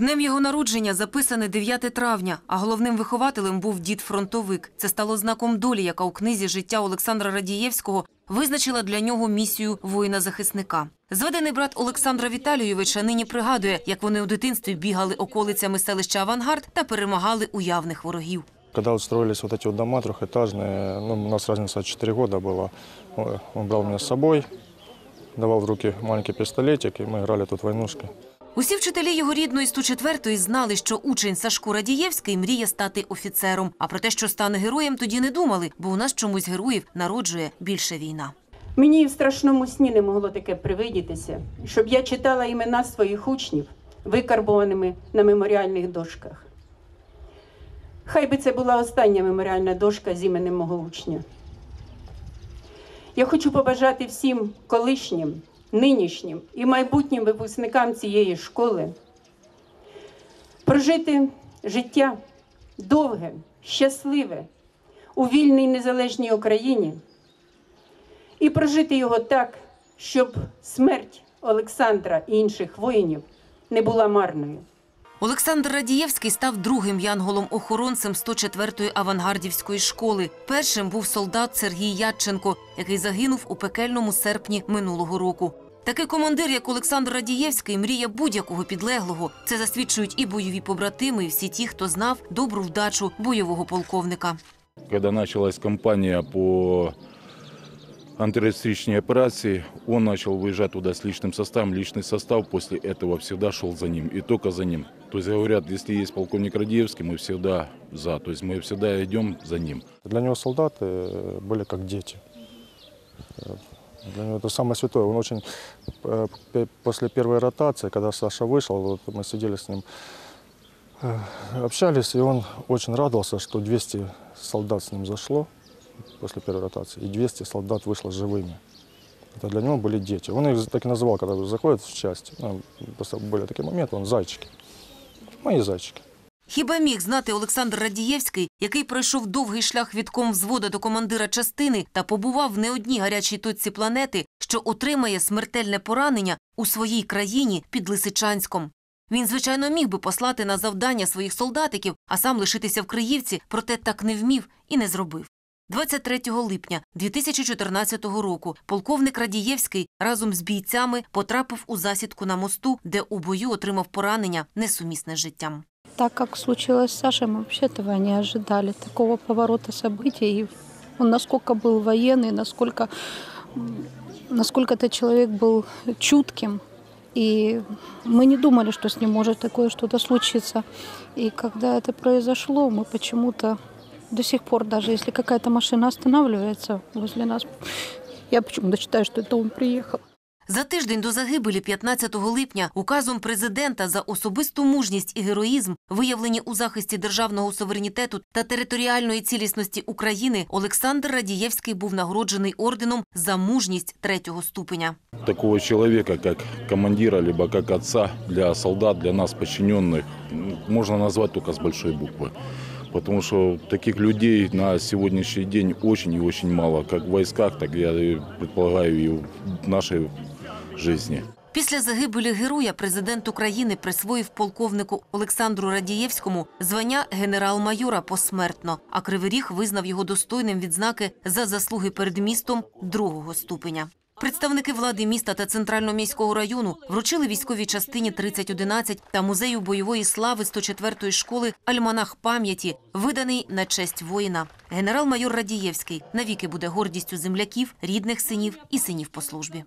Днем його народження записане 9 травня, а головним вихователем був дід-фронтовик. Це стало знаком долі, яка у книзі життя Олександра Радієвського визначила для нього місію воїна-захисника. Зведений брат Олександра Віталійовича нині пригадує, як вони у дитинстві бігали околицями селища Авангард та перемагали уявних ворогів. Когда вот строились вот эти вот дома трехэтажные, ну, у нас разница 4 года была, О, он брал меня с собой, давал в руки маленький пистолетик, и мы играли тут войнушки. Усі вчителі його рідної 104-ї знали, що учень Сашко Радієвський мріє стати офіцером. А про те, що стане героєм, тоді не думали, бо у нас чомусь героїв народжує більше війна. Мені в страшному сні не могло таке привидітися, щоб я читала імена своїх учнів, викарбованими на меморіальних дошках. Хай би це була остання меморіальна дошка з іменем мого учня. Я хочу побажати всім колишнім, нинішнім і майбутнім випускникам цієї школи прожити життя довге, щасливе у вільній незалежній Україні і прожити його так, щоб смерть Олександра і інших воїнів не була марною. Олександр Радієвський став другим янголом-охоронцем 104-ї авангардівської школи. Першим був солдат Сергій Ядченко, який загинув у пекельному серпні минулого року. Такий командир, як Олександр Радієвський, мріє будь-якого підлеглого. Це засвідчують і бойові побратими, і всі ті, хто знав добру вдачу бойового полковника. Когда началась кампания по антитеррористической операции, он начал выезжать туда с личным составом. Личный состав после этого всегда шел за ним, и только за ним. То есть говорят, если есть полковник Радиевский, мы всегда за. То есть мы всегда идем за ним. Для него солдаты э, были как дети. Для него это самое святое. Он очень э, после первой ротации, когда Саша вышел, вот мы сидели с ним, э, общались, и он очень радовался, что 200 солдат с ним зашло после первой ротации, и 200 солдат вышло живыми. Это для него были дети. Он их так и называл, когда заходят в часть. Ну, просто были такие моменты, он зайчики. Мои зайчики. Хіба міг знати Олександр Радієвський, який пройшов довгий шлях від комвзвода до командира частини та побував в не одній гарячій точці планети, що отримає смертельне поранення у своїй країні під Лисичанськом. Він, звичайно, міг би послати на завдання своїх солдатиків, а сам лишитися в Криївці, проте так не вмів і не зробив. 23 липня 2014 року полковник Радієвський разом з бійцями потрапив у засідку на мосту, де у бою отримав поранення несумісне з життям. Так как случилось с Сашей, мы вообще этого не ожидали, такого поворота событий. И он насколько был военный, насколько, насколько этот человек был чутким. И мы не думали, что с ним может такое что-то случиться. И когда это произошло, мы почему-то до сих пор, даже если какая-то машина останавливается возле нас, я почему-то считаю, что это он приехал. За тиждень до загибелі 15 липня указом президента за особисту мужність і героїзм, виявлені у захисті державного суверенітету та територіальної цілісності України, Олександр Радієвський був нагороджений орденом за мужність третього ступеня. Такого человека, как командира, либо как отца для солдат, для нас подчиненных, м, можно назвать только с большой буквы. Потому что таких людей на сегодняшний день очень и очень мало, как в войсках, так я предполагаю и в нашей жизни. Після загибелі героя президент України присвоїв полковнику Олександру Радієвському звання генерал-майора посмертно, а Кривий Ріг визнав його достойним відзнаки за заслуги перед містом другого ступеня. Представники влади міста та центрального міського району вручили військовій частині 3011 та музею бойової слави 104-ї школи Альманах пам'яті, виданий на честь воїна. Генерал-майор Радієвський навіки буде гордістю земляків, рідних синів і синів по службі.